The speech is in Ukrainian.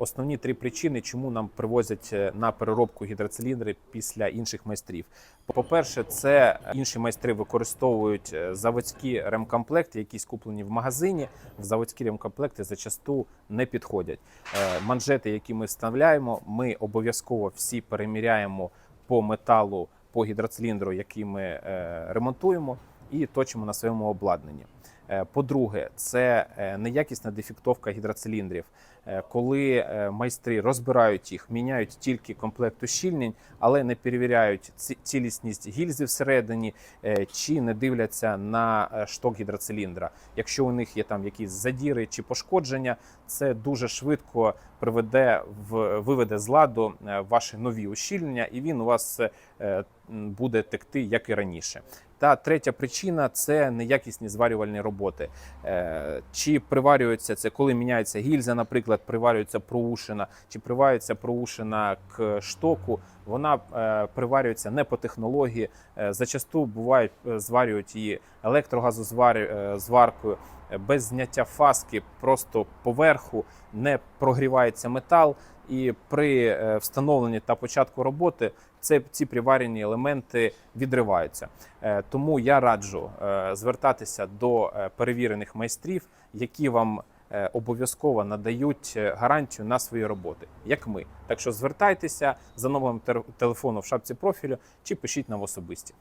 Основні три причини, чому нам привозять е, на переробку гідроциліндри після інших майстрів. По-перше, це інші майстри використовують е, заводські ремкомплекти, які куплені в магазині. В заводські ремкомплекти зачасту не підходять. Е, Манжети, які ми вставляємо, ми обов'язково всі переміряємо по металу, по гідроциліндру, який ми е, ремонтуємо, і точимо на своєму обладнанні. Е, По-друге, це е, неякісна дефектовка гідроциліндрів, Е, коли майстри розбирають їх, міняють тільки комплект ущільнень, але не перевіряють цілісність гільзи всередині чи не дивляться на шток гідроциліндра. Якщо у них є там якісь задіри чи пошкодження, це дуже швидко приведе в виведе з ладу ваші нові ущільнення, і він у вас буде текти як і раніше. Та третя причина це неякісні зварювальні роботи. Е, Чи приварюється це, коли міняється гільза, наприклад, приварюється проушина, чи приварюється проушина к штоку, вона е, приварюється не по технології. Е, Зачасту бувають зварюють її електрогазозваркою, без зняття фаски, просто поверху не прогрівається метал. І при е, встановленні та початку роботи це ці приварені елементи відриваються. Е, Тому я раджу е, звертатися до перевірених майстрів, які вам обов'язково надають гарантію на свої роботи, як ми. Так що звертайтеся за номером тер- телефону в шапці профілю чи пишіть нам особисті.